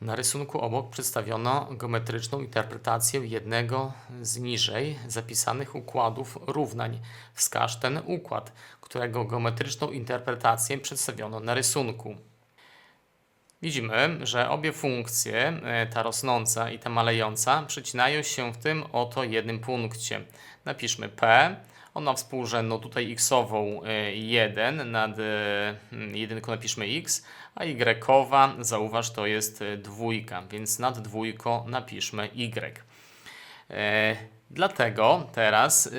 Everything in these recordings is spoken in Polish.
Na rysunku obok przedstawiono geometryczną interpretację jednego z niżej zapisanych układów równań. Wskaż ten układ, którego geometryczną interpretację przedstawiono na rysunku. Widzimy, że obie funkcje, e, ta rosnąca i ta malejąca, przecinają się w tym oto jednym punkcie. Napiszmy p. On ma współrzędną tutaj xową e, 1, nad e, mm, jedynką napiszmy x, a y, zauważ, to jest e, dwójka, więc nad dwójką napiszmy y. E, Dlatego teraz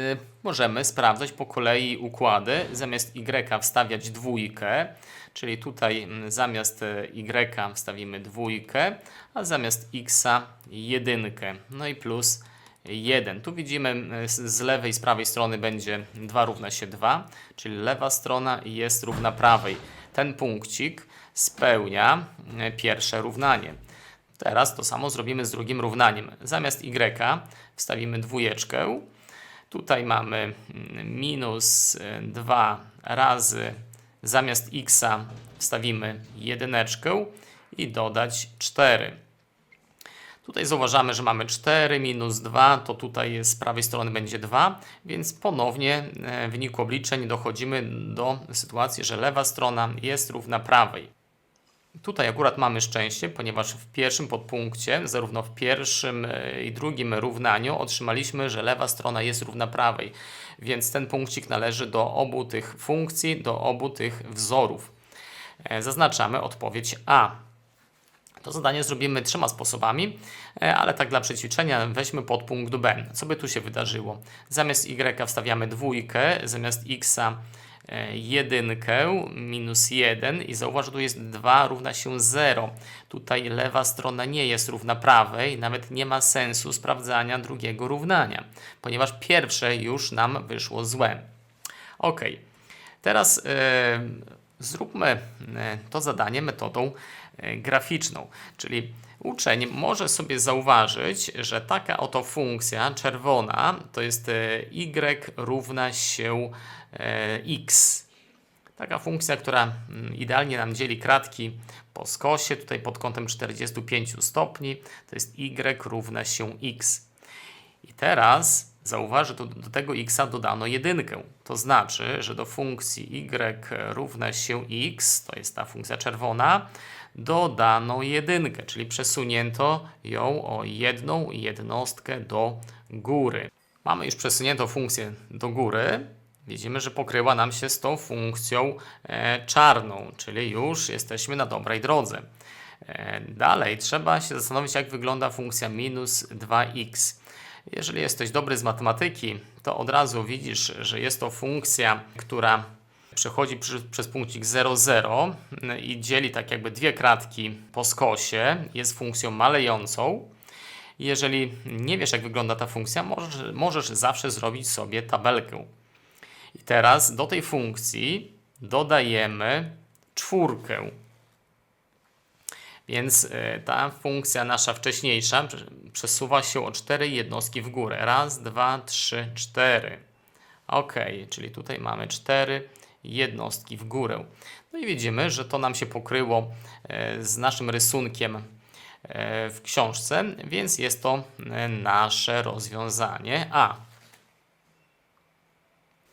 możemy sprawdzać po kolei układy. Zamiast y wstawiać dwójkę, czyli tutaj mm, zamiast y wstawimy dwójkę, a zamiast x jedynkę. No i plus 1. Tu widzimy z- lewej i z prawej strony będzie 2 równa się 2, czyli lewa strona jest równa prawej. Ten punkcik spełnia y, pierwsze równanie. Teraz to samo zrobimy z drugim równaniem. Zamiast y wstawimy dwójeczkę. Tutaj mamy minus y, 2 razy zamiast x wstawimy jedyneczkę i dodać 4. Tutaj zauważamy, że mamy 4 minus 2, to tutaj z prawej strony będzie 2, więc ponownie e, w wyniku obliczeń dochodzimy do sytuacji, że lewa strona jest równa prawej. Tutaj akurat mamy szczęście, ponieważ w pierwszym podpunkcie, zarówno w pierwszym e, i drugim równaniu otrzymaliśmy, że lewa strona jest równa prawej, więc ten punkcik należy do obu tych funkcji, do obu tych wzorów. E, Zaznaczamy odpowiedź A. To zadanie zrobimy trzema sposobami, e, ale tak dla przećwiczenia weźmy podpunkt B. Co by tu się wydarzyło? Zamiast y wstawiamy dwójkę, zamiast x e, jedynkę minus 1 i zauważ, że tu jest 2 równa się 0. Tutaj lewa strona nie jest równa prawej, nawet nie ma sensu sprawdzania drugiego równania, ponieważ pierwsze już nam wyszło złe. Ok, teraz e, zróbmy e, to zadanie metodą e, graficzną, czyli uczeń może sobie zauważyć, że taka oto funkcja czerwona to jest e, y równa się x. Taka funkcja, która mm, idealnie nam dzieli kratki po skosie, tutaj pod kątem 45 stopni, to jest y równa się x. I teraz zauważ, że do tego x dodano jedynkę. To znaczy, że do funkcji y równa się x, to jest ta funkcja czerwona, dodano jedynkę, czyli przesunięto ją o jedną jednostkę do góry. Mamy już przesuniętą funkcję do góry. Widzimy, że pokryła nam się z tą funkcją e, czarną, czyli już jesteśmy na dobrej drodze. E, Dalej trzeba się zastanowić, jak wygląda funkcja minus 2x. Jeżeli jesteś dobry z matematyki, to od razu widzisz, że jest to funkcja, która przechodzi przy, przez punkcik 0, 0 i dzieli tak jakby dwie kratki po skosie, jest funkcją malejącą. Jeżeli nie wiesz, jak wygląda ta funkcja, możesz, możesz zawsze zrobić sobie tabelkę. I teraz do tej funkcji dodajemy czwórkę. Więc e, ta funkcja nasza wcześniejsza prze- przesuwa się o 4 jednostki w górę. Raz, dwa, trzy, cztery. Ok, czyli tutaj mamy 4 jednostki w górę. No i widzimy, że to nam się pokryło e, z naszym rysunkiem e, w książce, więc jest to nasze rozwiązanie A.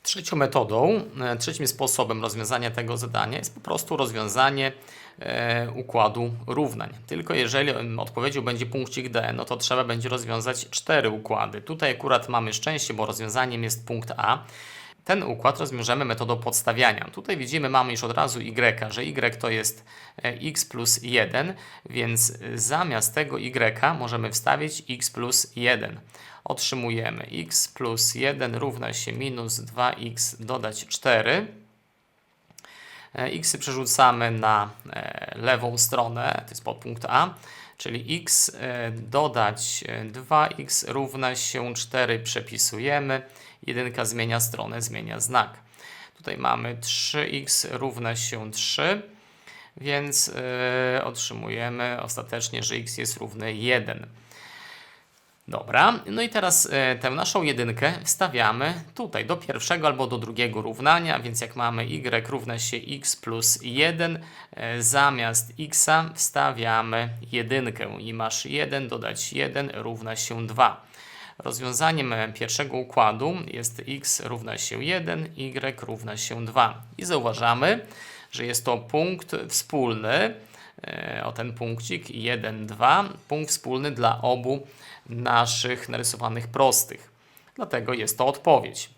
Trzecią metodą, trzecim sposobem rozwiązania tego zadania jest po prostu rozwiązanie układu równań. Tylko jeżeli odpowiedzią będzie punkcik D, no to trzeba będzie rozwiązać cztery układy. Tutaj akurat mamy szczęście, bo rozwiązaniem jest punkt A. Ten układ rozwiążemy metodą podstawiania. Tutaj widzimy, mamy już od razu y, że y to jest e, x plus 1, więc e, zamiast tego y możemy wstawić x plus 1. Otrzymujemy x plus 1 równa się minus 2x dodać 4. E, X przerzucamy na e, lewą stronę, to jest podpunkt A, czyli x e, dodać e, 2x równa się 4 przepisujemy. Jedynka zmienia stronę, zmienia znak. Tutaj mamy 3x równa się 3, więc otrzymujemy ostatecznie, że x jest równy 1. Dobra, no i teraz e, tę naszą jedynkę wstawiamy tutaj do pierwszego albo do drugiego równania, więc jak mamy y równa się x plus 1, e, zamiast x wstawiamy jedynkę i masz 1 dodać 1 równa się 2. Rozwiązaniem e, pierwszego układu jest x równa się 1, y równa się 2. I zauważamy, że jest to punkt wspólny, o ten punkcik 1, 2, punkt wspólny dla obu naszych narysowanych prostych. Dlatego jest to odpowiedź.